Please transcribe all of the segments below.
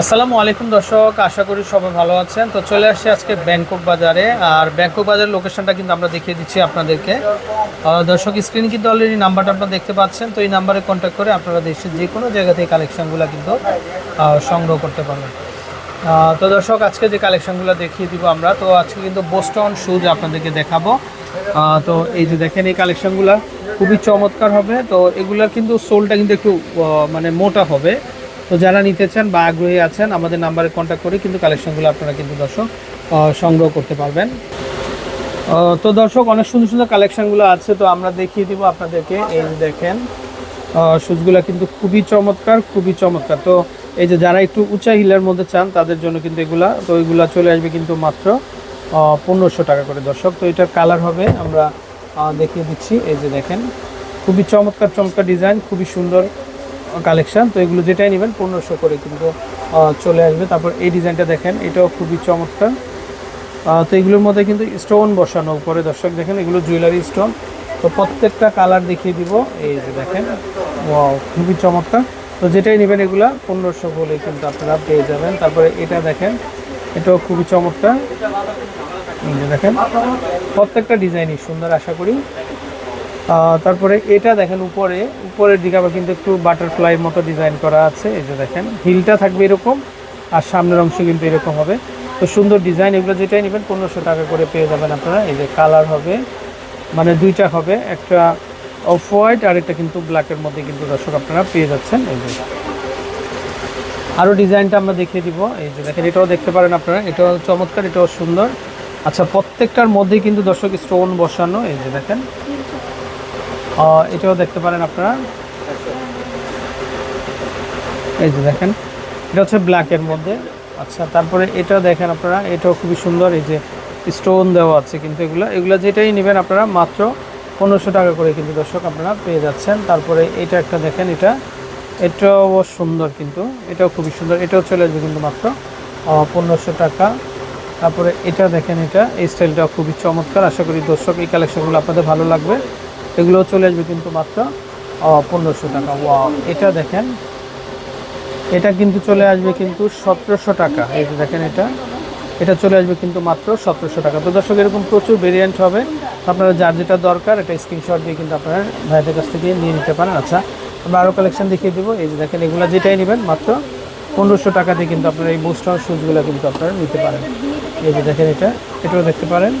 আসসালামু আলাইকুম দর্শক, আশা করি সবাই ভালো আছেন। তো চলে আসছি আজকে ব্যাংকক বাজারে। আর ব্যাংকক বাজারের লোকেশনটা কিন্তু আমরা দেখিয়ে দিচ্ছি আপনাদেরকে। দর্শক স্ক্রিনে কিন্তু অলরেডি নাম্বারটা আপনারা দেখতে পাচ্ছেন। তো এই নাম্বারে কন্ট্যাক্ট করে আপনারা দেশের যে কোনো জায়গা থেকে কালেকশনগুলো কিন্তু সংগ্রহ করতে পারবেন। তো দর্শক, আজকে যে কালেকশনগুলো দেখিয়ে দিব আমরা, তো আজকে কিন্তু বোস্টন শুজ আপনাদেরকে দেখাবো। তো এই যে দেখেন, এই কালেকশনগুলো খুবই চমৎকার হবে। তো এগুলার কিন্তু সোলটা কিন্তু একটু মানে মোটা হবে। তো যারা নিতে চান বা আগ্রহী আছেন, আমাদের নাম্বারে কন্ট্যাক্ট করে কিন্তু কালেকশনগুলো আপনারা কিন্তু দর্শক সংগ্রহ করতে পারবেন। তো দর্শক, অনেক সুন্দর সুন্দর কালেকশনগুলো আছে, তো আমরা দেখিয়ে দিব আপনাদেরকে। এই দেখেন শুজগুলো কিন্তু খুবই চমৎকার খুবই চমৎকার। তো এই যে যারা একটু উঁচা হিলের মধ্যে চান, তাদের জন্য কিন্তু এগুলা, তো এগুলা চলে আসবে কিন্তু মাত্র পনেরোশো টাকা করে দর্শক। তো এটার কালার হবে, আমরা দেখিয়ে দিচ্ছি। এই যে দেখেন, খুবই চমৎকার চমৎকার ডিজাইন খুবই সুন্দর। কালেকশন তো এগুলো যেটাই নেবেন, পনেরোশো করে কিন্তু চলে আসবে। তারপর এই ডিজাইনটা দেখেন, এটাও খুবই চমৎকার। তো এগুলোর মধ্যে কিন্তু স্টোন বসানো উপরে, দর্শক দেখেন, এগুলো জুয়েলারি স্টোন তো প্রত্যেকটা কালার দেখিয়ে দিব। এই যে দেখেন ওয়াও খুবই চমৎকার। তো যেটাই নেবেন এগুলা, পনেরোশো বলে কিন্তু আপনারা পেয়ে যাবেন। তারপরে এটা দেখেন, এটাও খুবই চমৎকার। দেখেন, প্রত্যেকটা ডিজাইনই সুন্দর, আশা করি। তারপরে এটা দেখেন উপরে। উপরের দিকে আবার কিন্তু একটু বাটারফ্লাই মতো ডিজাইন করা আছে। এই যে দেখেন, হিলটা থাকবে এরকম আর সামনের অংশ কিন্তু এরকম হবে। তো সুন্দর ডিজাইন এগুলো যেটাই নেবেন, পনেরোশো টাকা করে পেয়ে যাবেন আপনারা। এই যে কালার হবে মানে দুইটা হবে, একটা অফ হোয়াইট আর একটা কিন্তু ব্ল্যাকের মধ্যে কিন্তু দর্শক আপনারা পেয়ে যাচ্ছেন। এই যে আরও ডিজাইনটা আমরা দেখিয়ে দিব। এই যে দেখেন, এটাও দেখতে পারেন আপনারা। এটাও চমৎকার, এটাও সুন্দর। আচ্ছা প্রত্যেকটার মধ্যেই কিন্তু দর্শক স্টোন বসানো। এই যে দেখেন এটাও দেখতে পারেন আপনারা। এই যে দেখেন, এটা হচ্ছে ব্ল্যাকের মধ্যে। আচ্ছা তারপরে এটা দেখেন আপনারা, এটাও খুবই সুন্দর, এই যে স্টোন দেওয়া আছে কিন্তু এগুলো। এগুলো যেটাই নেবেন আপনারা, মাত্র পনেরোশো টাকা করে কিন্তু দর্শক আপনারা পেয়ে যাচ্ছেন। তারপরে এটা একটা দেখেন, এটা, এটাও সুন্দর কিন্তু, এটাও খুবই সুন্দর, এটাও চলে আসবে কিন্তু মাত্র পনেরোশো টাকা। তারপরে এটা দেখেন, এটা, এই স্টাইলটাও খুবই চমৎকার। আশা করি দর্শক এই কালেকশনগুলো আপনাদের ভালো লাগবে। এগুলোও চলে আসবে কিন্তু মাত্র পনেরোশো টাকা। ওয়াও এটা দেখেন, এটা কিন্তু চলে আসবে কিন্তু সতেরোশো টাকা। এই যে দেখেন এটা এটা চলে আসবে কিন্তু মাত্র সতেরোশো টাকা। তো দর্শক, এরকম প্রচুর ভেরিয়েন্ট হবে। আপনারা যার যেটা দরকার এটা স্ক্রিনশট দিয়ে কিন্তু আপনারা ভাইদের কাছ থেকে নিয়ে নিতে পারেন। আচ্ছা আমরা আরও কালেকশন দেখিয়ে দেবো। এই যে দেখেন, এগুলো যেটাই নেবেন, মাত্র পনেরোশো টাকাতে কিন্তু আপনারা এই বুস্টার শুজগুলো কিন্তু আপনারা নিতে পারেন। এই যে দেখেন এটা, এটাও দেখতে পারেন।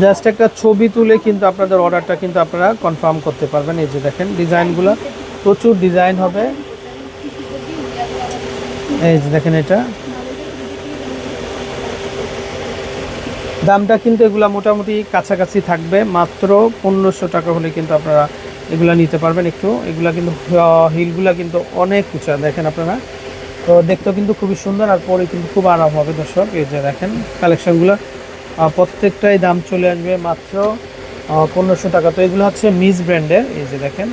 জাস্ট একটা ছবি তুলে কিন্তু আপনাদের অর্ডারটা কিন্তু আপনারা কনফার্ম করতে পারবেন। এই যে দেখেন ডিজাইনগুলো, প্রচুর ডিজাইন হবে। এই যে দেখেন এটা। দামটা কিন্তু এগুলা মোটামুটি কাছাকাছি থাকবে, মাত্র পনেরোশো টাকা হলে কিন্তু আপনারা এগুলা নিতে পারবেন একটু। এগুলা কিন্তু হিলগুলা কিন্তু অনেক উঁচা, দেখেন আপনারা। তো দেখতেও কিন্তু খুবই সুন্দর, আর পরে কিন্তু খুব আরাম হবে দর্শক। এই যে দেখেন কালেকশনগুলো প্রত্যেকটাই দাম চলে আসবে মাত্র পনেরোশো টাকা। তো এগুলো হচ্ছে মিস ব্র্যান্ডের এই যে দেখেন,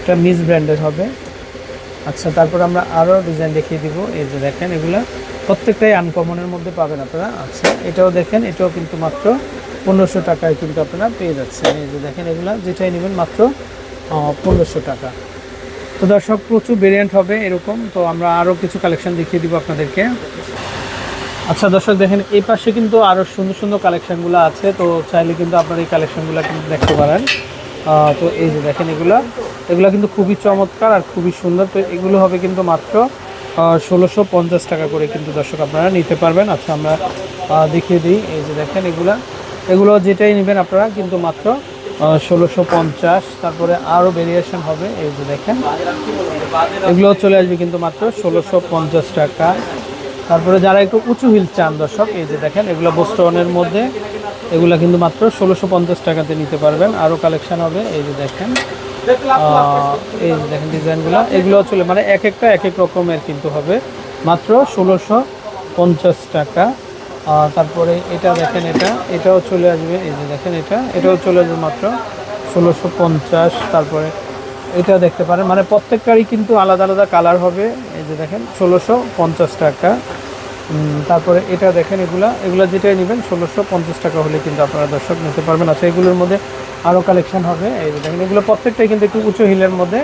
এটা মিস ব্র্যান্ডের হবে। আচ্ছা তারপর আমরা আরও ডিজাইন দেখিয়ে দিব। এই যে দেখেন, এগুলো প্রত্যেকটাই আনকমনের মধ্যে পাবেন আপনারা। আচ্ছা এটাও দেখেন, এটাও কিন্তু মাত্র পনেরোশো টাকায় কিন্তু আপনারা পেয়ে যাচ্ছেন। এই যে দেখেন, এগুলো যেটাই নেবেন মাত্র পনেরোশো টাকা। তো দর্শক, প্রচুর ভেরিয়েন্ট হবে এরকম। তো আমরা আরও কিছু কালেকশন দেখিয়ে দিব আপনাদেরকে। আচ্ছা দর্শক দেখেন, এই পাশে কিন্তু আরও সুন্দর সুন্দর কালেকশনগুলো আছে, তো চাইলে কিন্তু আপনারা এই কালেকশনগুলো কিন্তু দেখতে পারেন। তো এই যে দেখেন এগুলো এগুলো কিন্তু খুবই চমৎকার আর খুবই সুন্দর, তো এগুলো হবে কিন্তু মাত্র ষোলোশো পঞ্চাশ টাকা করে কিন্তু দর্শক আপনারা নিতে পারবেন। আচ্ছা আমরা দেখিয়ে দিই, এই যে দেখেন এগুলা। এগুলো যেটাই নেবেন আপনারা কিন্তু মাত্র ষোলোশো পঞ্চাশ, তারপরে আরও ভেরিয়েশন হবে, এই যে দেখেন। এগুলো চলে আসবে কিন্তু মাত্র ষোলোশো পঞ্চাশ টাকা। তারপরে যারা একটু উঁচু হিল চান দর্শক, এই যে দেখেন, এগুলো বোস্টনের মধ্যে, এগুলো কিন্তু মাত্র ষোলোশো পঞ্চাশ টাকাতে নিতে পারবেন। আরও কালেকশান হবে, এই যে দেখেন এই যে দেখেন ডিজাইনগুলো এগুলো চলে মানে এক একটা, এক এক রকমের কিন্তু হবে। মাত্র ষোলোশো পঞ্চাশ টাকা। তারপরে এটা দেখেন, এটা, এটাও চলে আসবে, এই যে দেখেন এটা, এটাও চলে আসবে মাত্র ষোলোশো পঞ্চাশ। তারপরে এটা দেখতে পারেন মানে প্রত্যেকটারই কিন্তু আলাদা আলাদা কালার হবে। এই যে দেখেন, ষোলোশো পঞ্চাশ টাকা। তারপরে এটা দেখেন এগুলা। এগুলা যেটাই নেবেন, ষোলোশো পঞ্চাশ টাকা হলে কিন্তু আপনারা দর্শক নিতে পারবেন। আচ্ছা এগুলোর মধ্যে আরও কালেকশন হবে। এই দেখেন, এগুলো প্রত্যেকটাই কিন্তু একটু উঁচু হিলের মধ্যে।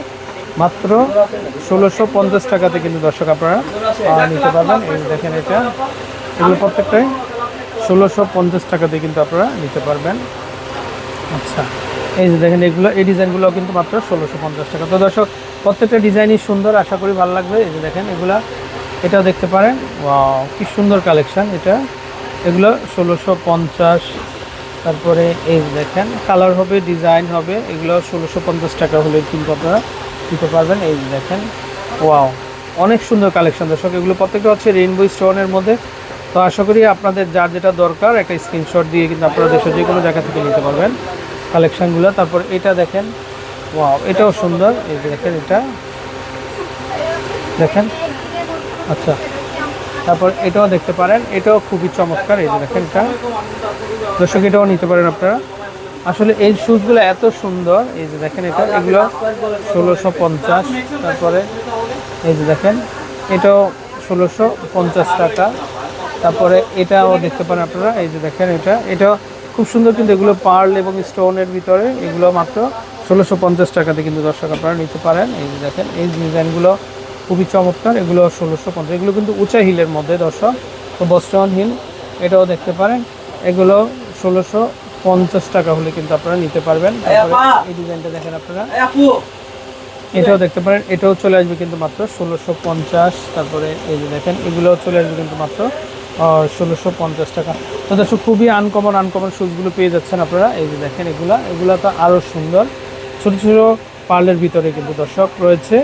মাত্র ষোলোশো পঞ্চাশ টাকাতে কিন্তু দর্শক আপনারা নিতে পারবেন। এই দেখেন এটা। এগুলো প্রত্যেকটাই ষোলোশো পঞ্চাশ টাকাতে কিন্তু আপনারা নিতে পারবেন। আচ্ছা এই যে দেখেন, এগুলো, এই ডিজাইনগুলো কিন্তু মাত্র ষোলোশো পঞ্চাশ টাকা। তো দর্শক, প্রত্যেকটা ডিজাইনই সুন্দর, আশা করি ভালো লাগবে। এই যে দেখেন, এগুলা এটাও দেখতে পারেন। কি সুন্দর কালেকশান এটা। এগুলো ষোলোশো পঞ্চাশ। তারপরে এই দেখেন, কালার হবে, ডিজাইন হবে, এগুলো ষোলোশো পঞ্চাশ টাকা হলে কিন্তু আপনারা দিতে পারবেন। এই দেখেন, ওয়াও, অনেক সুন্দর কালেকশন দর্শক। এগুলো প্রত্যেকটা হচ্ছে রেইনবো স্টোনের মধ্যে। তো আশা করি আপনাদের যার যেটা দরকার, একটা স্ক্রিনশট দিয়ে কিন্তু আপনারা দেশের যে কোনো জায়গা থেকে নিতে পারবেন কালেকশানগুলো। তারপর এটা দেখেন, ওয়াও, এটাও সুন্দর। এই দেখেন এটা। দেখেন আচ্ছা। তারপর এটাও দেখতে পারেন, এটাও খুবই চমৎকার, এই যে দেখেন এটা। দর্শক, এটাও নিতে পারেন আপনারা। আসলে এই শ্যুজগুলো এত সুন্দর, এই যে দেখেন এটা, এগুলো ষোলোশো পঞ্চাশ, তারপরে এই যে দেখেন, এটাও ষোলোশো পঞ্চাশ টাকা। তারপরে এটাও দেখতে পারেন আপনারা, এই যে দেখেন এটা। এটা খুব সুন্দর কিন্তু এগুলো পার্ল এবং স্টোনের ভিতরে, এগুলো মাত্র ষোলোশো পঞ্চাশ টাকাতে কিন্তু দর্শক আপনারা নিতে পারেন। এই যে দেখেন, এই ডিজাইনগুলো খুবই চমৎকার এগুলো ষোলোশো পঞ্চাশ এগুলো কিন্তু উঁচা হিলের মধ্যে দর্শক। তো বস্টন হিল এটাও দেখতে পারেন। এগুলো ষোলোশো পঞ্চাশ টাকা হলে কিন্তু আপনারা নিতে পারবেন। এই ডিজাইনটা দেখেন আপনারা। এটাও দেখতে পারেন এটাও চলে আসবে কিন্তু মাত্র ষোলোশো পঞ্চাশ। তারপরে এই যে দেখেন এগুলোও চলে আসবে কিন্তু মাত্র ষোলোশো পঞ্চাশ টাকা। তো দর্শক খুবই আনকমন আনকমন শুজগুলো পেয়ে যাচ্ছেন আপনারা। এই যে দেখেন এগুলা এগুলা তো আরও সুন্দর। ছোটো ছোটো পার্লের ভিতরে কিন্তু দর্শক রয়েছে।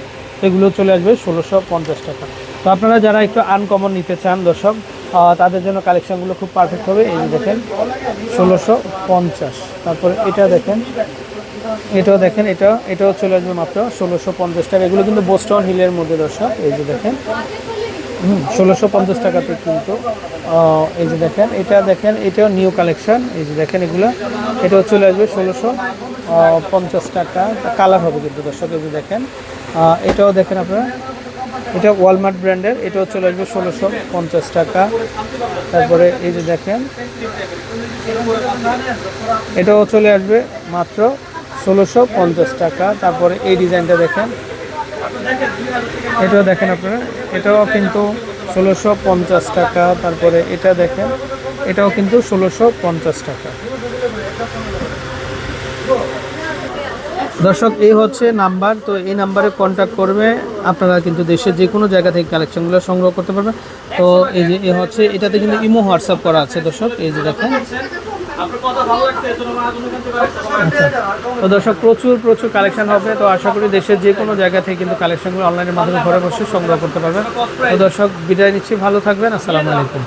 এগুলো চলে আসবে ষোলোশো পঞ্চাশ টাকা। তো আপনারা যারা একটু আনকমন নিতে চান দর্শক তাদের জন্য কালেকশানগুলো খুব পারফেক্ট হবে। এই দেখেন, ষোলোশো পঞ্চাশ। তারপরে এটা দেখেন, এটাও দেখেন এটা এটাও চলে আসবে মাত্র ষোলোশো পঞ্চাশ টাকা। এগুলো কিন্তু বোস্টন হিলের মধ্যে দর্শক, এই যে দেখেন। হুম, ষোলোশো পঞ্চাশ টাকাতে কিন্তু এই যে দেখেন, এটা দেখেন, এটাও নিউ কালেকশন এই যে দেখেন এগুলো, এটাও চলে আসবে ষোলোশো পঞ্চাশ টাকা। কালার হবে কিন্তু দর্শক, এই যে দেখেন। এটাও দেখেন আপনারা। এটা ওয়ালমার্ট ব্র্যান্ডের এটাও চলে আসবে ষোলোশো পঞ্চাশ টাকা। তারপরে এই যে দেখেন, এটাও চলে আসবে মাত্র ষোলোশো পঞ্চাশ টাকা। তারপরে এই ডিজাইনটা দেখেন, এটাও দেখেন আপনারা। এটাও কিন্তু ষোলোশো পঞ্চাশ টাকা। তারপরে এটা দেখেন, এটাও কিন্তু ষোলোশো পঞ্চাশ টাকা। দর্শক, এই হচ্ছে নাম্বার। তো এই নাম্বারে কন্ট্যাক্ট করবে। আপনারা কিন্তু দেশের যে কোনো জায়গা থেকে কালেকশনগুলো সংগ্রহ করতে পারবেন। তো এই যে, এ হচ্ছে, এটাতে কিন্তু ইমো হোয়াটসঅ্যাপ করা আছে দর্শক, এই যে দেখেন। আচ্ছা। তো দর্শক, প্রচুর প্রচুর কালেকশন হবে। তো আশা করি দেশের যে কোনো জায়গা থেকে কিন্তু কালেকশনগুলো অনলাইনের মাধ্যমে ঘরে বসে সংগ্রহ করতে পারবেন। তো দর্শক, বিদায় নিচ্ছি। ভালো থাকবেন। আসসালামু আলাইকুম।